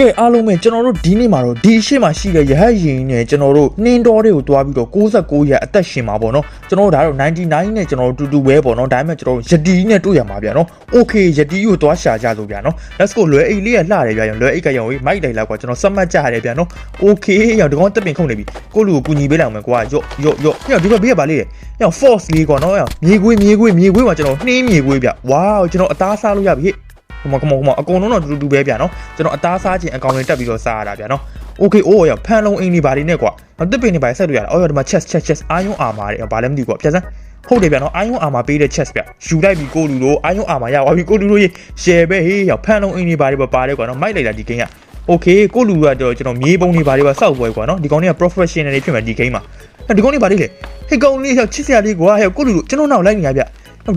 ကဲအားလုံးပဲကျွန်တော်တို့ဒီနေ့မှာတော့ဒီရှေ့မှာရှိတဲ့ရဟတ်ရင်နဲ့ကျွန်တော်တို့နှင်းတော်တွေကိုတွားပြီးတော့69ရက်အသက်ရှင်မှာပေါ့နော်ကျွန်တော်တို့ဒါတော့99နဲ့ကျွန်တော်တို့တူတူပဲပေါ့နော်ဒါပေမဲ့ကျွန်တော်တို့ယတီနဲ့တွေ့ရမှာဗျာနော် okay ယတီကိုတွားရှာကြလို့ဗျာနော် let's go လွယ်အိတ်လေးကလှတယ်ဗျာလွယ်အိတ်ကရောင်ကြီးမိုက်လိုက်လောက်ကွာကျွန်တော်စက်မှတ်ကြရတယ်ဗျာနော် okay ရောဒီကောင်တက်ပင်ခုန်နေပြီကိုလူကိုကူညီပေးလိုက်အောင်မယ်ကွာယော့ယော့ယော့ဟဲ့ဒီဘက်ဘေးကပါလေရော force လေးကွာနော်မြေခွေးမြေခွေးမြေခွေးမှာကျွန်တော်နှင်းမြေခွေးဗျ wow ကျွန်တော်အသားစားလို့ရပြီဟဲ့ ဟိုမှာကမောကမောအကုန်လုံးတော့တူတူတူပဲဗျာနော်ကျွန်တော်အသားစားခြင်းအကောင်တွေတက်ပြီးတော့စားရတာဗျာနော် okay အိုးရဖန်လုံးအင်းနေပါလိမ့်နဲ့ကွာနော်တစ်ပင်နေပါဆက်လို့ရတာအော်ရဒီမှာ chest chest chest အာယုံအာမာတွေဘာလဲမသိဘူးကွာပြစမ်းဟုတ်တယ်ဗျာနော်အာယုံအာမာပေးတဲ့ chest ဗျယူလိုက်ပြီကိုလူတို့အာယုံအာမာရပါပြီကိုလူတို့ရေ share ပဲဟေးရဖန်လုံးအင်းနေပါတွေပါပါတယ်ကွာနော်မိုက်လိုက်တာဒီ game က okay ကိုလူကတော့ကျွန်တော်မြေပုံတွေပါတွေပါစောက်ပွဲကွာနော်ဒီကောင်တွေက professional တွေဖြစ်မှာဒီ game မှာဒီကောင်တွေပါလိမ့်လေဟေးကောင်လေးချစ်စရာလေးကွာဟဲ့ကိုလူတို့ကျွန်တော်နောက်လိုက်နေရဗျ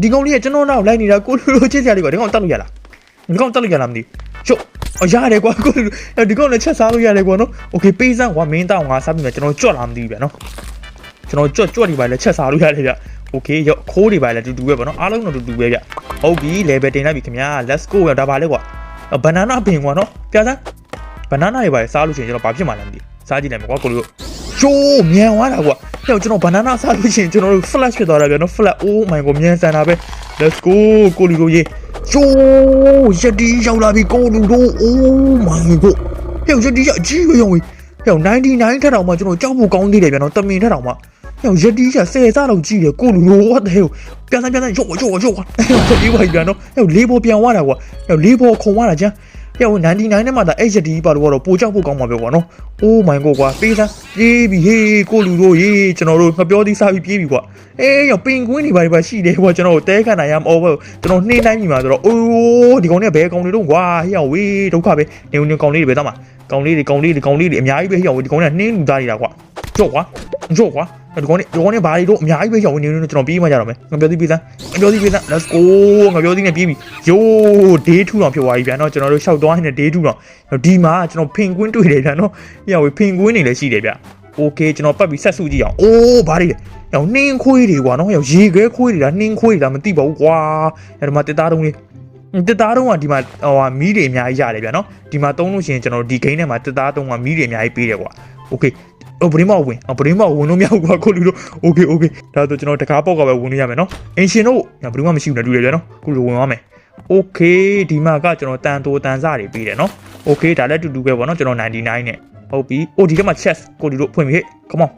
ဒီကောင်လေးကကျွန်တော်နောက်လိုက်နေတာကိုလူတို့ချစ်စရာလေးကွာဒီကောင်တက်လို့ရလား ဒီကောင်တက်လို့ရလားမသိရှုပ်အရတယ်ကွာကိုဒီကောင်လည်းချက်စားလို့ရတယ်ကွာနော်โอเคပေးစမ်းကွာမင်းတောင်းငါစားပြီးမှကျွန်တော်ကြွက်လာမသိဘူးဗျာနော်ကျွန်တော်ကြွက်ကြွက်ဒီပါလဲချက်စားလို့ရတယ်ဗျโอเคရောခိုးဒီပါလဲတူတူပဲပေါ့နော်အားလုံးတော့တူတူပဲဗျဟုတ်ပြီ level တင်လိုက်ပြီခင်ဗျာ let's go ရဒါပါလဲကွာ banana ပင်ကွာနော်ပြစမ်း banana တွေပါစားလို့ရှိရင်ကျွန်တော်ဘာဖြစ်မှလဲမသိစားကြည့်လိုက်မယ်ကွာကိုလိုချိုးမြန်သွားတာကွာဟဲ့ကျွန်တော် banana စားလို့ရှိရင်ကျွန်တော်တို့ flash ဖြစ်သွားတာဗျာနော် flash oh my god မြန်ဆန်တာပဲ let's go ကိုလူတို့ရေ ချိုးရတီရောက်လာပြီကိုလူတို့ oh my god ဟဲ့ရတီရအကြီးပဲရောဟဲ့99ထက်တောင်မှကျွန်တော်ကြောက်ဖို့ကောင်းသေးတယ်ဗျာနော်တမင်ထက်တောင်မှဟဲ့ရတီရ10စားလောက်ကြီးတယ်ကိုလူတို့ what the hell ပြန်ပြန်ပြန်ရော့ရော့ရော့ဟဲ့ရတီပါဗျာနော်ဟဲ့လေးပေါ်ပြန်သွားတာကွာဟဲ့လေးပေါ်ခုံသွားတာကျန် ဟဲ့99နဲ့မှသာအဲ့ရတီပါလို့တော့ပိုကြောက်ဖို့ကောင်းမှာပဲကွာနော် oh my god ကွာပေးစမ်းပြေးပြီဟေးကိုလူတို့ရေကျွန်တော်တို့ငပြောသေးစားပြီးပြေးပြီကွာအေးရောပင်ကွင်းတွေပါပါရှိတယ်ကွာကျွန်တော်တဲခန့်နိုင်ရမအောင်ဘူးကျွန်တော်နှင်းတိုင်းပြီမှာဆိုတော့အိုးဒီကောင်တွေကဘယ်ကောင်တွေတော့ကွာဟေ့ရောဝေးဒုက္ခပဲနေနေကောင်လေးတွေပဲသားမှာကောင်လေးတွေကောင်လေးတွေကောင်လေးတွေအများကြီးပဲဟေ့ရောဒီကောင်တွေကနှင်းလူသားနေတာကွာ ကြော့ကွာကြော့ကွာဒီကောင်နေဒီကောင်နေဘာတွေတော့အများကြီးပဲရောက်နေနေကျွန်တော်ပြေးမှကြတော့မယ်ငါပြောသေးပြီးသားငါပြောသေးပြီးသား let's go ငါပြောသေးနေပြေးပြီယိုး day 2တော့ဖြစ်သွားပြီဗျာနော်ကျွန်တော်တို့ရှောက်သွားနေတဲ့ day 2တော့ဒီမှာကျွန်တော် penguin တွေ့တယ်ဗျာနော်ညဝေ penguin နေလည်းရှိတယ်ဗျာ okay ကျွန်တော်ပတ်ပြီးဆက်စုကြည့်အောင်အိုးဘာတွေရောင်နှင်းခွေးတွေကွာနော်ရောင်ရေခဲခွေးတွေလားနှင်းခွေးတွေလားမသိပါဘူးကွာအဲဒီမှာတက်သားတုံးလေးတက်သားတုံးကဒီမှာဟိုဟာမီးတွေအများကြီးရတယ်ဗျာနော်ဒီမှာတုံးလို့ရှိရင်ကျွန်တော်ဒီဂိမ်းထဲမှာတက်သားတုံးကမီးတွေအများကြီးပေးတယ်ကွာ okay ဟိုဘရင်းမောက်ဝင်ဘရင်းမောက်ဝင်လို့မရဘူးကွာကိုလူတို့ okay okay ဒါဆိုကျွန်တော်တကားပေါက်ကပဲဝင်လို့ရမယ်နော်အင်ရှင်တို့ဘရင်းမမရှိဘူးလားလူတွေပြန်နော်ကိုလူဝင်သွားမယ် okay ဒီမှာကကျွန်တော်တန်တိုတန်စတွေပေးတယ်နော် okay ဒါလည်းတူတူပဲပေါ့နော်ကျွန်တော်99နဲ့ဟုတ်ပြီအိုဒီကမှာ chess ကိုလူတို့ဖွင့်ပြီ come on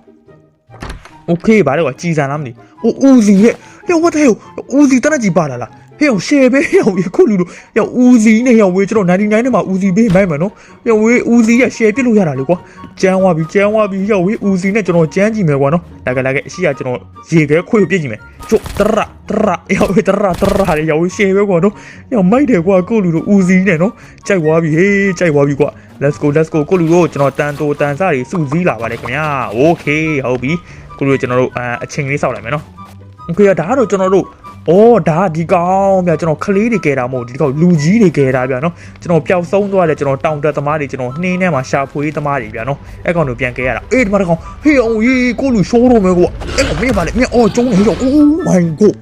okay ဘာလဲကွာကြည်စံလားမသိဘူးအိုဦးစီရဲ့လေ what the hell ဦးစီတနက်ကြီးပါလာလား ဟဲ့ရှယ်ပဲဟဲ့ခုလူတို့ဟဲ့ဦးစီနဲ့ဟဲ့ဝေးကျွန်တော်99နဲ့မှာဦးစီပေးမိုင်းမယ်နော်ဟဲ့ဝေးဦးစီရဲ့ရှယ်ပြစ်လို့ရတာလေကွာကျန်းသွားပြီကျန်းသွားပြီဟဲ့ဝေးဦးစီနဲ့ကျွန်တော်ကျန်းကြည့်မယ်ကွာနော်လာကလာကအရှိကကျွန်တော်ရေခဲခွေပြစ်ကြည့်မယ်ကျုပ်တရတရဟဲ့ဝေးတရတရလေဟဲ့ဝေးရှယ်ပဲကွာနော်ဟဲ့မိုက်တယ်ကွာကိုလူတို့ဦးစီနဲ့နော်ကြိုက်သွားပြီဟေးကြိုက်သွားပြီကွာ let's go let's go ကိုလူတို့ကျွန်တော်တန်တိုတန်စားတွေစုစည်းလာပါတယ်ခင်ဗျာ okay ဟုတ်ပြီကိုလိုကျွန်တော်တို့အချင်းလေးစောက်လိုက်မယ်နော်။ Okay ဒါကတော့ကျွန်တော်တို့ အော်ဒါဒီကောင်ဗျာကျွန်တော်ကလေးတွေကဲတာမဟုတ်ဒီကောင်လူကြီးတွေကဲတာဗျာနော်ကျွန်တော်ပျောက်ဆုံးသွားတယ်ကျွန်တော်တောင်တက်သမားတွေကျွန်တော်နှင်းထဲမှာရှာဖွေသမားတွေဗျာနော်အဲ့ကောင်တို့ပြန်ကဲရတာအေးဒီမှာတကောင်ဟေးအောင်ရေးကိုလူရှိုးတော့မယ်ကွာအဲ့ကောင်မင်းပါလေမင်းအော်ကျုံးနေရော Oh my god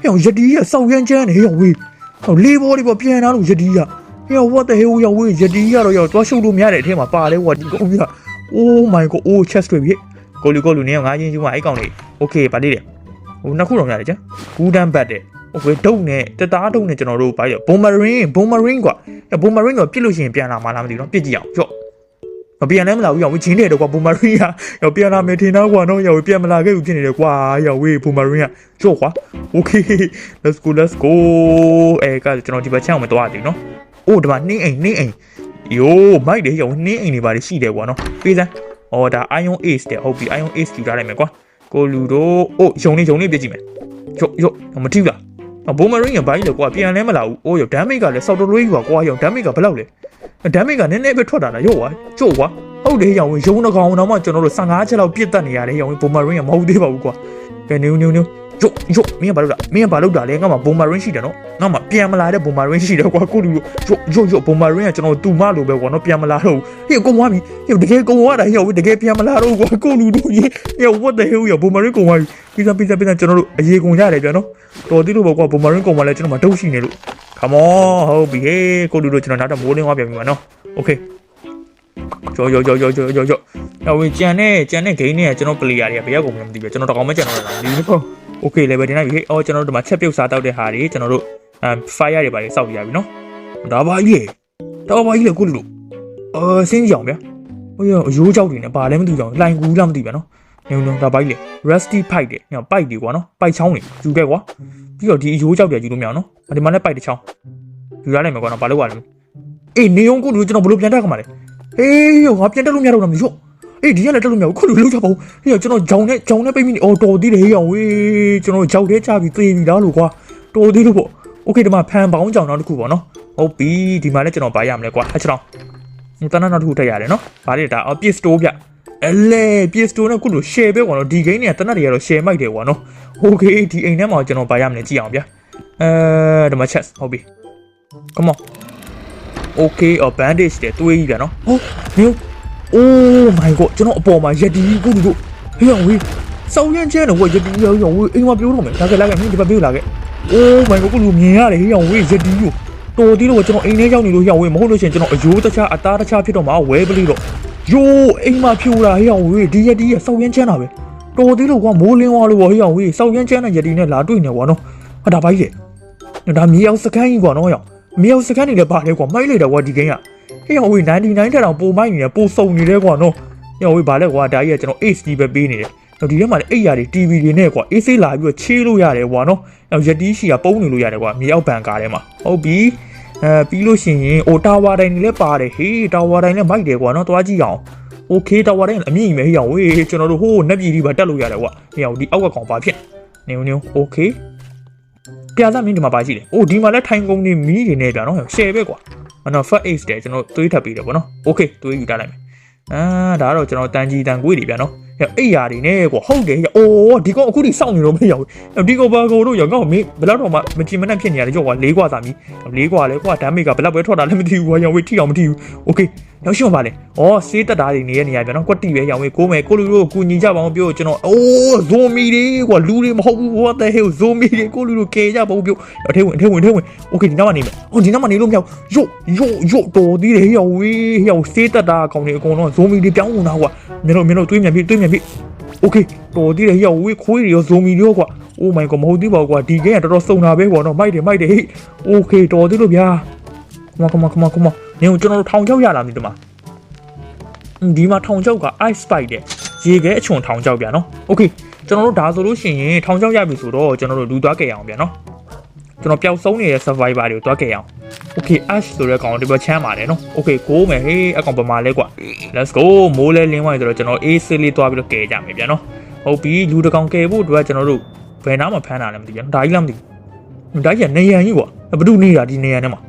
ဟေးအောင်ယတီးရစောက်ရမ်းချမ်းနေဟေးအောင်ဝေးဟောလေးဘောလေးပေါ်ပြန်လာလို့ယတီးရဟေး what the hell ရောဝေးယတီးရတော့ရောသွားရှုပ်လို့မရတဲ့အထဲမှာပါလဲကွာဒီကောင်ကြီးက Oh my god oh chest တွေပြီကိုလူကိုလူနေငါချင်းချင်းကအဲ့ကောင်လေး okay ပါသေးတယ် ဟိုနှစ်ခုတော့ရတယ်ကြာဘူးတန်းဘတ်တဲ့ဟိုကွဒုတ်နဲ့တသားဒုတ်နဲ့ကျွန်တော်တို့ဘာပြောဘုံမရင်းဘုံမရင်းကွာဘုံမရင်းတော့ပြစ်လို့ရှိရင်ပြန်လာမှလားမသိဘူးနော်ပြစ်ကြည့်အောင်ကြော့မပြန်လဲမလာဘူးရောဝချင်းတယ်တော့ကွာဘူမာရီယာရောပြန်လာမယ်ထင်တော့ကွာနော်ရောပြန်မလာခဲ့ဘူးဖြစ်နေတယ်ကွာရောဝေးဘူမာရီယာကြော့ကွာ okay let's go let's go အဲကကျွန်တော်ဒီဘက်ချောင်းမသွားသေးနော်အိုးဒီမှာနှင်းအိမ်နှင်းအိမ်ယိုးမိုက်တယ်ရောနှင်းအိမ်တွေပါရှိတယ်ကွာနော်ပြေးစမ်းအော်ဒါ iron ace တဲ့ဟုတ်ပြီ iron ace ယူထားလိုက်မယ်ကွာ ကိုလူတို့အိုးယုံနေယုံနေပြစ်ကြည့်မယ်ယော့ယော့မထီးလားဘိုးမရင်းကဘာကြီးလဲကွာပြန်လဲမလာဘူးအိုးယောဒမ်မိတ်ကလည်းစောက်တော်လေးကွာကွာယောဒမ်မိတ်ကဘယ်လောက်လဲဒမ်မိတ်ကနည်းနည်းပဲထွက်တာလားယောကွာကျို့ကွာဟုတ်တယ်ရောင်ရုံးနှကောင်တော့မှကျွန်တော်တို့15ချက်လောက်ပြစ်တက်နေရတယ်ရောင်ဘိုးမရင်းကမဟုတ်သေးပါဘူးကွာကဲနူးနူးနူး ယို့ယို့မင်းကဘာလုပ်တာမင်းကဘာလုပ်တာလဲငါမှဘုံမာရင်းရှိတယ်နော်ငါမှပြန်မလာတဲ့ဘုံမာရင်းရှိတယ်ကွာကိုလူယို့ယို့ယို့ဘုံမာရင်းကကျွန်တော်တူမလိုပဲကွာနော်ပြန်မလာတော့ဘူးဟေ့ကုံသွားပြီဟေ့တကယ်ကုံသွားတာဟေ့တကယ်ပြန်မလာတော့ကွာကိုလူတို့ရေဟေ့ what the hell ရဘုံမာရင်းကုံသွားပြီပြီးစားပြီးစားပြီးစားကျွန်တော်တို့အရေးကုံရတယ်ဗျာနော်တော်သေးလို့ပေါ့ကွာဘုံမာရင်းကုံသွားလဲကျွန်တော်မတုတ်ရှိနေလို့ come on ဟုတ်ပြီဟေးကိုလူတို့ကျွန်တော်နောက်တော့မိုးလင်းသွားပြန်ပြီမှာနော် okay ရောရောရောရောရောရောရောဟိုကြံတဲ့ကြံတဲ့ game နဲ့ကျွန်တော် player တွေကဘယ်ရောက်ကုန်မှမသိဘူးကျွန်တော်တကောင်မကြံတော့လားဒီလို okay level တင်လိုက်ပြီဟေးအော်ကျွန်တော်တို့ဒီမှာချက်ပြုတ်စားတောက်တဲ့ဟာတွေကျွန်တော်တို့အဲ fire တွေပါလေစောက်ပြရပြီနော်ဒါပါကြီးလေဒါပါကြီးလေကိုလူတို့အာစင်းကြအောင်ဗျာဟိုရောရိုးကြောက်တွေနဲ့ဘာလဲမသိကြအောင်လိုင်ကူလားမသိဗျာနော်ညုံညုံဒါပါကြီးလေ rusty pipe တဲ့ညပိုက်တွေကွာနော်ပိုက်ချောင်းတွေယူခဲ့ကွာပြီးတော့ဒီအရိုးကြောက်တွေယူလို့မရအောင်နော်ဒီမှာလည်းပိုက်တစ်ချောင်းယူရလိုက်မယ်ကွာနော်ဘာလို့ ਵਾ လဲအေးနေုံကိုလူကျွန်တော်ဘလို့ပြန်တက်ခမှာလဲဟေးရောငါပြန်တက်လို့မရတော့ဘူးရော အေးဒီကလည်းတက်လို့မရဘူးခုလူလောက်ချပါဦးဟေးကျွန်တော်ဂျောင်နဲ့ဂျောင်နဲ့ပိတ်မိနေအော်တော်သေးတယ်ဟေးရောဝေးကျွန်တော်ဂျောက်တဲ့ချပြီးသေပြီလားလို့ကွာတော်သေးလို့ပေါ့โอเคဒီမှာဖန်ပေါင်းကြောင်တော့တစ်ခုပေါ့နော်ဟုတ်ပြီဒီမှာလည်းကျွန်တော်ဗာရမလဲကွာဟဲ့ကျွန်တော်တန်းနောက်တစ်ခုထည့်ရတယ်နော်ဗာလေဒါအော်ပစ်စတိုးပြအလဲပစ်စတိုးနဲ့ခုလို share ပဲကွာနော်ဒီ game เนี่ยတနက်တွေကတော့ share မိုက်တယ်ကွာနော်โอเคဒီအိမ်ထဲမှာကျွန်တော်ဗာရမလဲကြည့်အောင်ဗျာအဲဒီမှာ chest ဟုတ်ပြီ come on okay or bandage တဲ့တွေးကြီးဗျာနော်ဟုတ်မျိုး oh my god ကျွန်တော်အပေါ်မှာယက်တီကိုလူတို့ဟေးအောင်ဝေးစောင်းရမ်းချမ်းတော့ဝက်ယက်တီရောရောဝေးအိမ်မှာပြောတော့မယ်လာခဲ့လာခဲ့မင်းဒီဘက်ပြေးလာခဲ့ oh my god ကိုလူမြင်ရတယ်ဟေးအောင်ဝေးယက်တီကိုတော်သေးလို့ကျွန်တော်အိမ်ထဲရောက်နေလို့ဟေးအောင်ဝေးမဟုတ်လို့ရှိရင်ကျွန်တော်အယိုးတခြားအသားတခြားဖြစ်တော့မှာဝဲပလိတော့ယိုးအိမ်မှာဖြိုးတာဟေးအောင်ဝေးဒီယက်တီရဲ့စောင်းရမ်းချမ်းတာပဲတော်သေးလို့ကွာမိုးလင်းသွားလို့ဟေးအောင်ဝေးစောင်းရမ်းချမ်းတဲ့ယက်တီနဲ့လာတွေ့နေကွာနော်ဟာဒါပါကြီးလေဒါမြေအောင်စကန်ကြီးကွာနော်ဟေးအောင်မြေအောင်စကန်နေလည်းပါတယ်ကွာမိုက်လိုက်တယ်ကွာဒီကိန်းက ဟေ့ဟောဝေး99ထက်တောင်ပိုမိုက်နေရပိုစုံနေတယ်ကွာနော်ဟေ့ဟောဝေးဘာလဲကွာဒါကြီးကကျွန်တော် HD ပဲပေးနေတယ်တော့ဒီထဲမှာလည်းအိတ်ရာတွေ TV တွေနဲ့ကွာအေးဆေးလာပြီးတော့ချေးလို့ရတယ်ကွာနော်။နောက်ယက်တီးရှီကပုံနေလို့ရတယ်ကွာမြေအောက်ဘန်ကာထဲမှာ။ဟုတ်ပြီ။အဲပြီးလို့ရှိရင်အိုတာဝါတိုင်းတွေလည်းပါတယ်။ဟေးတာဝါတိုင်းလည်းမိုက်တယ်ကွာနော်။သွားကြည့်အောင်။ Okay တာဝါတိုင်းအမြင့်ကြီးပဲဟေးအောင်ဝေးကျွန်တော်တို့ဟိုးနက်ပြည်ကြီးပါတက်လို့ရတယ်ကွာ။ဟေးအောင်ဒီအောက်ကကောင်ပါဖြစ်။နေုံနေုံ Okay ပြာသားမင်းဒီမှာပါရှိတယ်။အိုးဒီမှာလည်းထိုင်ကုန်နေမီးတွေနဲ့ကြာနော်။ရှယ်ပဲကွာ အဲ့တော့ first aid တဲ့ကျွန်တော်သွေးထပ်ပြီးတယ်ပေါ့နော် okay သွေးယူထားလိုက်မယ်အာဒါကတော့ကျွန်တော်တန်ကြီးတန်ကွေးတွေဗျာနော်အိတ်ရာတွေနဲ့ကွာဟုတ်တယ်အိုးဒီကောင်အခုထိစောင့်နေတော့မရဘူးဒီကောင်ဘာကောင်တို့ရောငါ့မင်းဘယ်တော့မှမချင်မနှက်ဖြစ်နေရတယ်ကြောက်ကွာလေးကွာသားမီလေးကွာလဲကွာဒမ်းမေကဘယ်တော့ပဲထွက်တာလည်းမသိဘူးကွာရောင်ဝေးထိအောင်မထိဘူး okay နောက်ရှင်းပါလေဩဆေးတက်တာတွေနေရနေရဗျာနော်ကွက်တီပဲရောင်ဝေးကိုမယ်ကိုလူတို့ကူညီကြပါအောင်ပြောကျွန်တော်အိုးဇိုမီတွေကွာလူတွေမဟုတ်ဘူး what the hell ဇိုမီတွေကိုလူတို့ကဲကြပါဦးပြောအထဲဝင်အထဲဝင်အထဲဝင် okay ဒီနောက်မှနေမယ်ဟိုဒီနောက်မှနေလို့မရဘူးယို့ယို့ယို့တော်သေးတယ်ရောင်ဝေးရောင်ဆေးတက်တာကောင်တွေအကုန်လုံးဇိုမီတွေပြောင်းနေတာကွာမင်းတို့မင်းတို့တွေးမြန်ပြီတွေးမြန်ပြီ okay တော်သေးတယ်ရောင်ဝေးခွေးတွေရောဇိုမီတွေရောကွာ oh my god မဟုတ်သေးပါဘူးကွာဒီကဲကတော်တော်စုံတာပဲကွာနော်မိုက်တယ်မိုက်တယ်ဟေး okay တော်သေးလို့ဗျာ come on come on come on နေကျွန်တော်တို့ထောင်ချောက်ရလာပြီဒီမှာဒီမှာထောင်ချောက်က ice spike တဲ့ရေခဲအချွန်ထောင်ချောက်ဗျာနော် okay ကျွန်တော်တို့ဒါဆိုလို့ရှိရင်ထောင်ချောက်ရပြီဆိုတော့ကျွန်တော်တို့လူသွားကြရအောင်ဗျာနော်ကျွန်တော်ပျောက်ဆုံးနေတဲ့ survivor တွေကိုသွားကြရအောင် okay ash ဆိုတဲ့ကောင်ဒီဘက်ချမ်းပါတယ်နော် okay ကိုမယ်ဟေးအကောင်ပမာလဲကွာ let's go မိုးလဲလင်းသွားပြီဆိုတော့ကျွန်တော် AC လေးသွားပြီးတော့ကဲကြမယ်ဗျာနော်ဟုတ်ပြီလူတစ်ကောင်ကဲဖို့အတွက်ကျွန်တော်တို့ဘယ်နားမှာဖမ်းတာလဲမသိဘူးဒါကြီးလားမသိဘူးဒါကြီးကနေရန်ကြီးကွာဘယ်သူနေတာဒီနေရန်ထဲမှာ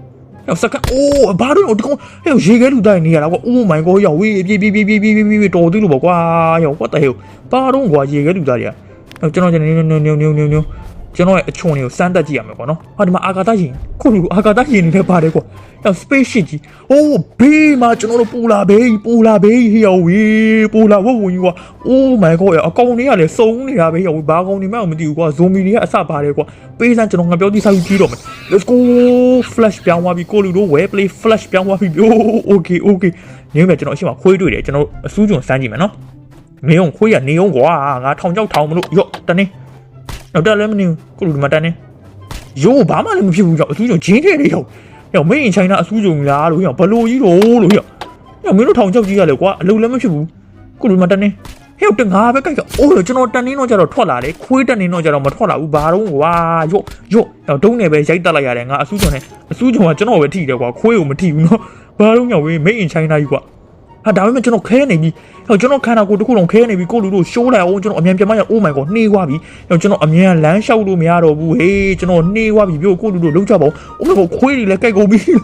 ဟောစကန်အိုးဘာလို့ဒီကောင်ဟဲ့ရေခဲလူတိုင်းနေရတာကွာ Oh my god ရောက်ဝေးပြေးပြေးပြေးပြေးပြေးပြေးတော်သေးလို့ပေါ့ကွာရောက် what the hell ဘာတော့ကွာရေခဲလူသားတွေကကျွန်တော်ကျွန်တော်ညုံညုံညုံညုံညုံ ကျွန်တော်ရဲ့အချွန်တွေကိုစမ်းတက်ကြည့်ရမယ်ကွာနော်ဟာဒီမှာအာကာသရင်ခုလူအာကာသရင်နေလည်းပါတယ်ကွာအဲ့ space ship ကြီးအိုးဘေးမှာကျွန်တော်တို့ပူလာဘေးပူလာဘေးဟေးရောက်ဝေးပူလာဝုတ်ဝင်ကြီးကွာ Oh my god အကောင်တွေကလည်းစုံနေတာပဲရောက်ဘာကောင်တွေမှမသိဘူးကွာဇိုမီတွေကအစပါတယ်ကွာပေးစမ်းကျွန်တော်ငါပြောပြီးစားပြီးကြည့်တော့မယ် let's go flash ပြောင်းသွားပြီကိုလူတို့ well play flash ပြောင်းသွားပြီ okay okay နေမယ်ကျွန်တော်အရှိမခွေးတွေ့တယ်ကျွန်တော်အစူးကျွန်စမ်းကြည့်မယ်နော်နေအောင်ခွေးရနေအောင်ကွာငါထောင်ချောက်ထောင်မလို့ရော့တနေ တော့တက်လည်းမနေဘူးကိုလူဒီမှာတနေရိုးဘာမှလည်းမဖြစ်ဘူးကြောက်အစူးကျွန်ဂျင်းထဲလေးရောက်ရောက်မင်းအင်ချိုင်းနာအစူးကျွန်လားလို့ရောက်ဘလို့ကြီးတော့လို့ရောက်ရောက်မင်းတို့ထောင်ချောက်ကြီးရလေကွာအလုံးလည်းမဖြစ်ဘူးကိုလူဒီမှာတနေဟဲ့တငါပဲကြိုက်အိုးကျွန်တော်တန်နေတော့ကြတော့ထွက်လာတယ်ခွေးတန်နေတော့ကြတော့မထွက်လာဘူးဘာတော့ကွာရော့ရော့တော့ဒုံးနေပဲရိုက်တက်လိုက်ရတယ်ငါအစူးကျွန်နဲ့အစူးကျွန်ကကျွန်တော်ပဲထိတယ်ကွာခွေးကိုမထိဘူးနော်ဘာတော့ညောင်ဝေးမိတ်အင်ချိုင်းနာကြီးကွာဟာဒါပေမဲ့ကျွန်တော်ခဲနေပြီဟောကျွန်တော်ခန္ဓာကိုယ်တစ်ခုလုံးခဲနေပြီကိုလူတို့ရှိုးလိုက်အောင်ကျွန်တော်အမြန်ပြန်မရ Oh my god နှေးသွားပြီဟောကျွန်တော်အမြန်လမ်းလျှောက်လို့မရတော့ဘူးဟေးကျွန်တော်နှေးသွားပြီပြောကိုလူတို့လုံးချပါဦး Oh my god ခွေးတွေလည်းကြိုက်ကုန်ပြီဟေး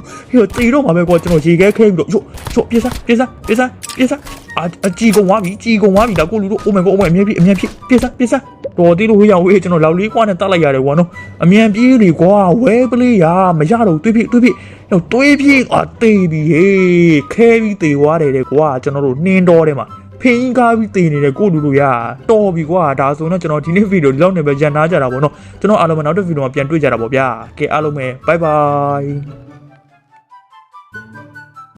တေတော့မှာပဲကွာကျွန်တော်ရေခဲခဲပြီးတော့ရော့ရော့ပြေးစားပြေးစားပြေးစားပြေးစားအာအကြည်ကုန်သွားပြီကြည်ကုန်သွားပြီဒါကိုလူတို့ Oh my god Oh my အမြန်ပြေးအမြန်ပြေးပြေးစားပြေးစားတော်သေးလို့ဝေးရောက်ဝေးကျွန်တော်လောက်လေးကွာနဲ့တတ်လိုက်ရတယ်ကွာနော်အမြန်ပြေးလေကွာဝဲပလေးရမရတော့တွေးပြေးတွေးပြေးတော့တွေးပြေးအာတေးပြီဟေးခဲပြီးတေသွားတယ်တဲ့ကွာကျွန်တော်တို့နှင်းတော်တယ်မှာ ဖင်းကားပြီးတေနေတဲ့ကိုလူတို့ရတော်ပြီကွာဒါဆိုတော့ကျွန်တော်ဒီနေ့ဗီဒီယိုဒီလောက်နဲ့ပဲရန်နာကြတာပေါ့နော်ကျွန်တော်အားလုံးပဲနောက်တစ်ဗီဒီယိုမှာပြန်တွေ့ကြတာပေါ့ဗျာကဲအားလုံးပဲ bye bye